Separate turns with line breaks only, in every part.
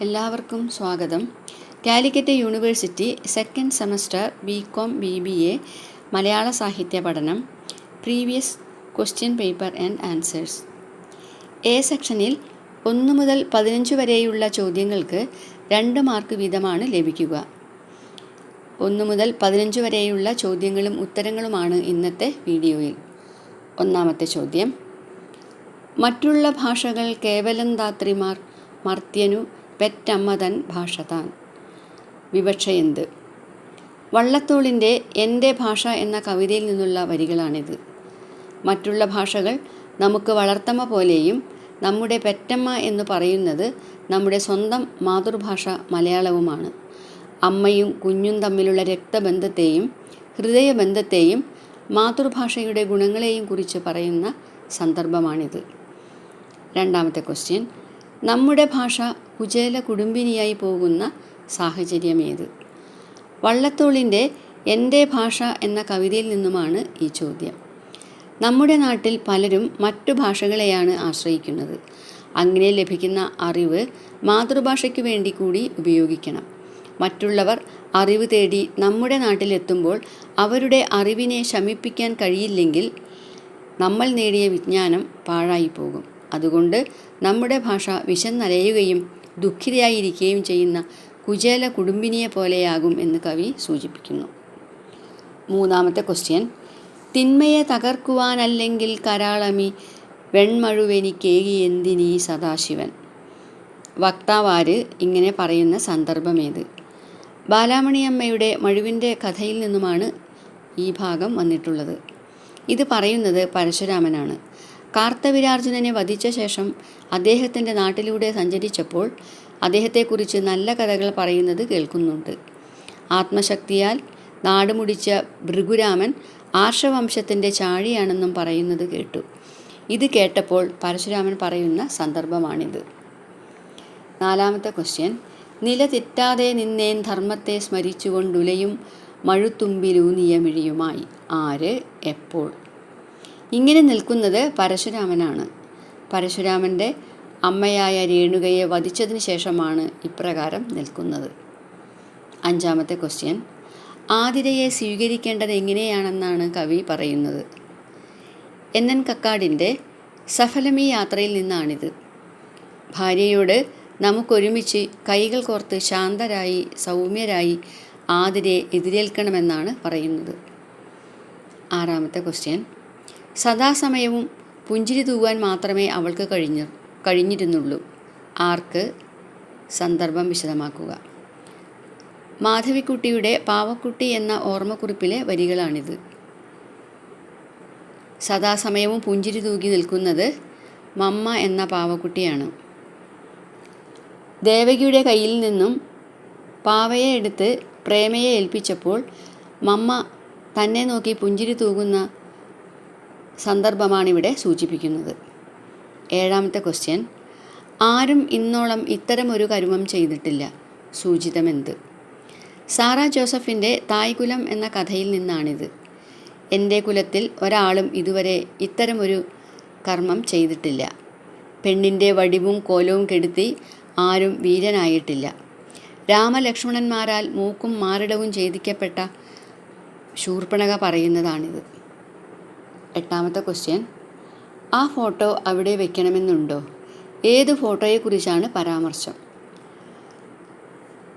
എല്ലാവർക്കും സ്വാഗതം. Calicut university second semester B Com B B A മലയാള സാഹിത്യ പഠനം previous question paper and answers. A സെക്ഷനിൽ ഒന്ന് മുതൽ പതിനഞ്ച് വരെയുള്ള ചോദ്യങ്ങൾക്ക് രണ്ട് മാർക്ക് വീതമാണ് ലഭിക്കുക. ഒന്ന് മുതൽ പതിനഞ്ച് വരെയുള്ള ചോദ്യങ്ങളും ഉത്തരങ്ങളുമാണ് ഇന്നത്തെ വീഡിയോയിൽ. ഒന്നാമത്തെ ചോദ്യം. മറ്റുള്ള ഭാഷകൾ കേവലം ധാത്രിമാർ മർത്യനു പെറ്റമ്മതൻ ഭാഷ താൻ. വിവക്ഷയെന്ത്? വള്ളത്തോളിന്റെ എന്റെ ഭാഷ എന്ന കവിതയിൽ നിന്നുള്ള വരികളാണിത്. മറ്റുള്ള ഭാഷകൾ നമുക്ക് വളർത്തമ്മ പോലെയും നമ്മുടെ പെറ്റമ്മ എന്ന് പറയുന്നത് നമ്മുടെ സ്വന്തം മാതൃഭാഷ മലയാളവുമാണ്. അമ്മയും കുഞ്ഞും തമ്മിലുള്ള രക്തബന്ധത്തെയും ഹൃദയബന്ധത്തെയും മാതൃഭാഷയുടെ ഗുണങ്ങളെയും കുറിച്ച് പറയുന്ന സന്ദർഭമാണിത്. രണ്ടാമത്തെ ക്വസ്റ്റ്യൻ നമ്മുടെ ഭാഷ കുചേല കുടുംബിനിയായി പോകുന്ന സാഹചര്യം സാഹചര്യമേത്? വള്ളത്തോളിന്റെ എന്റെ ഭാഷ എന്ന കവിതയിൽ നിന്നുമാണ് ഈ ചോദ്യം. നമ്മുടെ നാട്ടിൽ പലരും മറ്റു ഭാഷകളെയാണ് ആശ്രയിക്കുന്നത്. അങ്ങനെ ലഭിക്കുന്ന അറിവ് മാതൃഭാഷയ്ക്ക് വേണ്ടി കൂടി ഉപയോഗിക്കണം. മറ്റുള്ളവർ അറിവ് തേടി നമ്മുടെ നാട്ടിലെത്തുമ്പോൾ അവരുടെ അറിവിനെ ശമിപ്പിക്കാൻ കഴിയില്ലെങ്കിൽ നമ്മൾ നേടിയ വിജ്ഞാനം പാഴായി പോകും. അതുകൊണ്ട് നമ്മുടെ ഭാഷ വിശന്നലയുകയും ദുഃഖിതയായിരിക്കുകയും ചെയ്യുന്ന കുചേല കുടുംബിനിയെ പോലെയാകും എന്ന് കവി സൂചിപ്പിക്കുന്നു. മൂന്നാമത്തെ ക്വസ്റ്റ്യൻ. തിന്മയെ തകർക്കുവാനല്ലെങ്കിൽ കരാളമി വെൺമഴുവെനിക്കേകി എന്തിനീ സദാശിവൻ? വക്താവാര് ഇങ്ങനെ പറയുന്ന സന്ദർഭമേത്. ബാലാമണിയമ്മയുടെ മഴുവിന്റെ കഥയിൽ നിന്നുമാണ് ഈ ഭാഗം വന്നിട്ടുള്ളത്. ഇത് പറയുന്നത് പരശുരാമനാണ്. കാർത്തവിരാർജുനനെ വധിച്ച ശേഷം അദ്ദേഹത്തിന്റെ നാട്ടിലൂടെ സഞ്ചരിച്ചപ്പോൾ അദ്ദേഹത്തെക്കുറിച്ച് നല്ല കഥകൾ പറയുന്നത് കേൾക്കുന്നുണ്ട്. ആത്മശക്തിയാൽ നാടുമുടിച്ച ഭൃഗുരാമൻ ആർഷവംശത്തിന്റെ ചാഴിയാണെന്നും പറയുന്നത് കേട്ടു. ഇത് കേട്ടപ്പോൾ പരശുരാമൻ പറയുന്ന സന്ദർഭമാണിത്. നാലാമത്തെ ക്വസ്റ്റ്യൻ. നില തെറ്റാതെ നിന്നേൻ ധർമ്മത്തെ സ്മരിച്ചുകൊണ്ടുലയും മഴുത്തുമ്പിലൂന്നിയ മിഴിയുമായി. ആര്? എപ്പോൾ? ഇങ്ങനെ നിൽക്കുന്നത് പരശുരാമനാണ്. പരശുരാമന്റെ അമ്മയായ രേണുകയെ വധിച്ചതിന് ശേഷമാണ് ഇപ്രകാരം നിൽക്കുന്നത്. അഞ്ചാമത്തെ ക്വസ്റ്റ്യൻ ആതിരയെ സ്വീകരിക്കേണ്ടത് എങ്ങനെയാണെന്നാണ് കവി പറയുന്നത്. എൻ. എൻ. കക്കാടിന്റെ സഫലമീ യാത്രയിൽ നിന്നാണിത്. ഭാര്യയോട് നമുക്കൊരുമിച്ച് കൈകൾ കോർത്ത് ശാന്തരായി സൗമ്യരായി ആതിരെ എതിരേൽക്കണമെന്നാണ് പറയുന്നത്. ആറാമത്തെ ക്വസ്റ്റ്യൻ സദാസമയവും പുഞ്ചിരി തൂവാൻ മാത്രമേ അവൾക്ക് കഴിഞ്ഞു കഴിഞ്ഞിരുന്നുള്ളൂ. ആർക്ക്? സന്ദർഭം വിശദമാക്കുക. മാധവിക്കുട്ടിയുടെ പാവക്കുട്ടി എന്ന ഓർമ്മക്കുറിപ്പിലെ വരികളാണിത്. സദാസമയവും പുഞ്ചിരി തൂകി നിൽക്കുന്നത് മമ്മ എന്ന പാവക്കുട്ടിയാണ്. ദേവകിയുടെ കയ്യിൽ നിന്നും പാവയെ എടുത്ത് പ്രേമയെ ഏൽപ്പിച്ചപ്പോൾ മമ്മ തന്നെ നോക്കി പുഞ്ചിരി തൂകുന്ന സന്ദർഭമാണിവിടെ സൂചിപ്പിക്കുന്നത്. ഏഴാമത്തെ ക്വസ്റ്റ്യൻ ആരും ഇന്നോളം ഇത്തരമൊരു കരുമം ചെയ്തിട്ടില്ല. സൂചിതമെന്ത്? സാറ ജോസഫിന്റെ തായ്കുലം എന്ന കഥയിൽ നിന്നാണിത്. എന്റെ കുലത്തിൽ ഒരാളും ഇതുവരെ ഇത്തരമൊരു കർമ്മം ചെയ്തിട്ടില്ല. പെണ്ണിന്റെ വടിവും കോലവും കെടുത്തി ആരും വീരനായിട്ടില്ല. രാമലക്ഷ്മണന്മാരാൽ മൂക്കും മാറിടവും ഛേദിക്കപ്പെട്ട ശൂർപ്പണക പറയുന്നതാണിത്. എട്ടാമത്തെ ക്വസ്റ്റ്യൻ ആ ഫോട്ടോ അവിടെ വെക്കണമെന്നുണ്ടോ? ഏത് ഫോട്ടോയെക്കുറിച്ചാണ് പരാമർശം?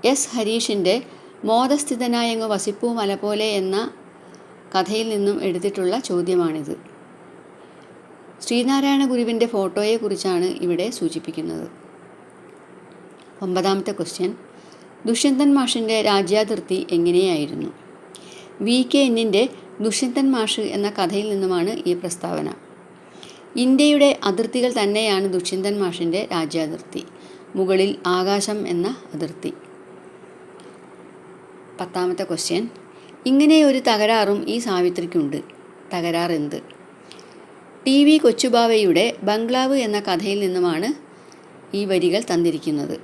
എസ് ഹരീഷിന്റെ മോദസ്ഥിതനായങ്ങ് വസിപ്പൂ മല പോലെ എന്ന കഥയിൽ നിന്നും എടുത്തിട്ടുള്ള ചോദ്യമാണിത്. ശ്രീനാരായണ ഗുരുവിന്റെ ഫോട്ടോയെക്കുറിച്ചാണ് ഇവിടെ സൂചിപ്പിക്കുന്നത്. ഒമ്പതാമത്തെ ക്വസ്റ്റ്യൻ ദുഷ്യന്തൻ മാഷിന്റെ രാജ്യാതിർത്തി എങ്ങനെയായിരുന്നു? വി. കെ. എന്നിന്റെ ദുഷ്യന്തൻ മാഷ് എന്ന കഥയിൽ നിന്നുമാണ് ഈ പ്രസ്താവന. ഇന്ത്യയുടെ അതിർത്തികൾ തന്നെയാണ് ദുഷ്യന്തൻ മാഷിന്റെ രാജ്യാതിർത്തി. മുകളിൽ ആകാശം എന്ന അതിർത്തി. പത്താമത്തെ ക്വസ്റ്റ്യൻ ഇങ്ങനെ ഒരു തകരാറും ഈ സാവിത്രിക്കുണ്ട്. തകരാർ എന്ത്? ടി വി കൊച്ചുബാവയുടെ ബംഗ്ലാവ് എന്ന കഥയിൽ നിന്നുമാണ് ഈ വരികൾ തന്നിരിക്കുന്നത്.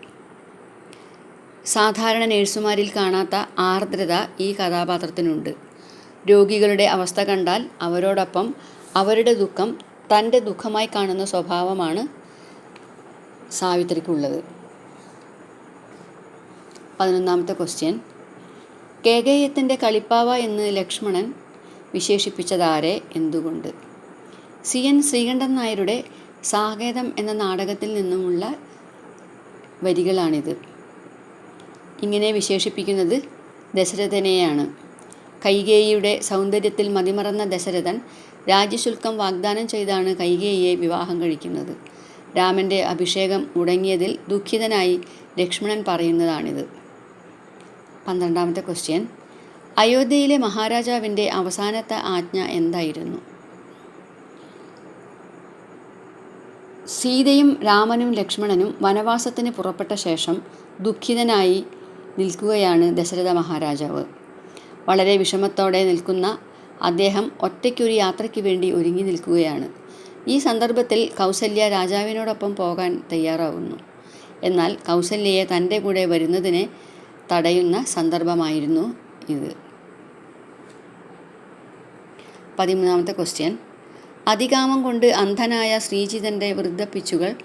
സാധാരണ നേഴ്സുമാരിൽ കാണാത്ത ആർദ്രത ഈ കഥാപാത്രത്തിനുണ്ട്. രോഗികളുടെ അവസ്ഥ കണ്ടാൽ അവരോടൊപ്പം അവരുടെ ദുഃഖം തന്റെ ദുഃഖമായി കാണുന്ന സ്വഭാവമാണ് സാവിത്രിക്കുള്ളത്. പതിനൊന്നാമത്തെ ക്വസ്റ്റ്യൻ കേകയത്തിന്റെ കളിപ്പാവ എന്ന് ലക്ഷ്മണൻ വിശേഷിപ്പിച്ചതാരെ എന്തുകൊണ്ട്? സി എൻ ശ്രീകണ്ഠൻ നായരുടെ സാകേതം എന്ന നാടകത്തിൽ നിന്നുമുള്ള വരികളാണിത്. ഇങ്ങനെ വിശേഷിപ്പിക്കുന്നത് ദശരഥനെയാണ്. കൈകേയിയുടെ സൗന്ദര്യത്തിൽ മതിമറന്ന ദശരഥൻ രാജ്യശുൽക്കം വാഗ്ദാനം ചെയ്താണ് കൈകേയിയെ വിവാഹം കഴിക്കുന്നത്. രാമന്റെ അഭിഷേകം മുടങ്ങിയതിൽ ദുഃഖിതനായി ലക്ഷ്മണൻ പറയുന്നതാണിത്. പന്ത്രണ്ടാമത്തെ ക്വസ്റ്റ്യൻ. അയോധ്യയിലെ മഹാരാജാവിന്റെ അവസാനത്തെ ആജ്ഞ എന്തായിരുന്നു? സീതയും രാമനും ലക്ഷ്മണനും വനവാസത്തിന് പുറപ്പെട്ട ശേഷം ദുഃഖിതനായി നിൽക്കുകയാണ് ദശരഥ മഹാരാജാവ്. വളരെ വിഷമത്തോടെ നിൽക്കുന്ന അദ്ദേഹം ഒറ്റയ്ക്കൊരു യാത്രയ്ക്ക് വേണ്ടി ഒരുങ്ങി നിൽക്കുകയാണ്. ഈ സന്ദർഭത്തിൽ കൗസല്യ രാജാവിനോടൊപ്പം പോകാൻ തയ്യാറാവുന്നു. എന്നാൽ കൗസല്യയെ തന്റെ കൂടെ വരുന്നതിനെ തടയുന്ന സന്ദർഭമായിരുന്നു ഇത്. പതിമൂന്നാമത്തെ ക്വസ്റ്റ്യൻ. അതികാമം കൊണ്ട് അന്ധനായ ശ്രീജിതന്റെ വൃദ്ധപ്പിച്ചുകൾ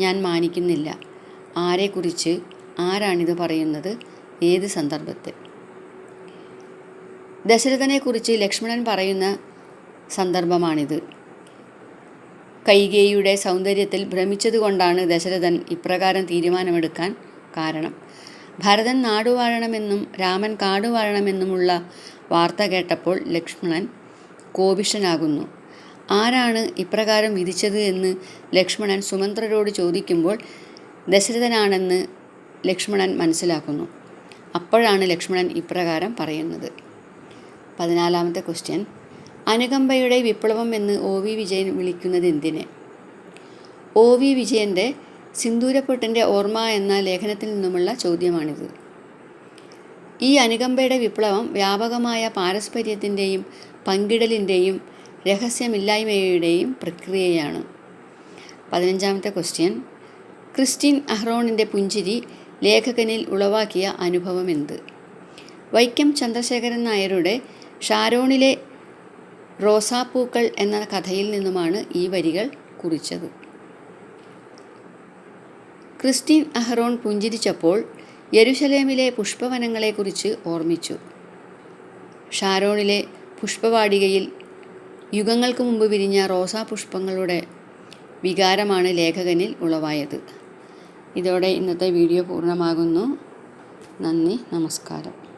ഞാൻ മാനിക്കുന്നില്ല. ആരെക്കുറിച്ച് ആരാണിത് പറയുന്നത് ഏത് സന്ദർഭത്തിൽ? ദശരഥനെക്കുറിച്ച് ലക്ഷ്മണൻ പറയുന്ന സന്ദർഭമാണിത്. കൈകേയിയുടെ സൗന്ദര്യത്തിൽ ഭ്രമിച്ചതുകൊണ്ടാണ് ദശരഥൻ ഇപ്രകാരം തീരുമാനമെടുക്കാൻ കാരണം. ഭരതൻ നാടുവാഴണമെന്നും രാമൻ കാടുവാഴണമെന്നുമുള്ള വാർത്ത കേട്ടപ്പോൾ ലക്ഷ്മണൻ കോപിഷ്ടനാകുന്നു ആരാണ് ഇപ്രകാരം വിധിച്ചത് എന്ന് ലക്ഷ്മണൻ സുമന്ത്രരോട് ചോദിക്കുമ്പോൾ ദശരഥനാണെന്ന് ലക്ഷ്മണൻ മനസ്സിലാക്കുന്നു. അപ്പോഴാണ് ലക്ഷ്മണൻ ഇപ്രകാരം പറയുന്നത്. പതിനാലാമത്തെ ക്വസ്റ്റ്യൻ. അനുകമ്പയുടെ വിപ്ലവം എന്ന് ഒ വി വിജയൻ വിളിക്കുന്നത് എന്തിന്? ഒ വി വിജയന്റെ സിന്ദൂരപ്പൊട്ടിന്റെ ഓർമ്മ എന്ന ലേഖനത്തിൽ നിന്നുമുള്ള ചോദ്യമാണിത്. ഈ അനുകമ്പയുടെ വിപ്ലവം വ്യാപകമായ പാരസ്പര്യത്തിന്റെയും പങ്കിടലിന്റെയും രഹസ്യമില്ലായ്മയുടെയും പ്രക്രിയയാണ്. പതിനഞ്ചാമത്തെ ക്വസ്റ്റ്യൻ. ക്രിസ്റ്റീൻ അഹ്റോണിന്റെ പുഞ്ചിരി ലേഖകനിൽ ഉളവാക്കിയ അനുഭവം എന്ത്? വൈക്കം ചന്ദ്രശേഖരൻ നായരുടെ ഷാരോണിലെ റോസാപ്പൂക്കൾ എന്ന കഥയിൽ നിന്നുമാണ് ഈ വരികൾ കുറിച്ചത്. ക്രിസ്റ്റീൻ അഹ്റോൺ പുഞ്ചിരിച്ചപ്പോൾ യെരുശലേമിലെ പുഷ്പവനങ്ങളെക്കുറിച്ച് ഓർമ്മിച്ചു. ഷാരോണിലെ പുഷ്പവാടികയിൽ യുഗങ്ങൾക്ക് മുമ്പ് വിരിഞ്ഞ റോസാ പുഷ്പങ്ങളുടെ വികാരമാണ് ലേഖകനിൽ ഉളവായത്. ഇതോടെ ഇന്നത്തെ വീഡിയോ പൂർണമാകുന്നു. നന്ദി നമസ്കാരം.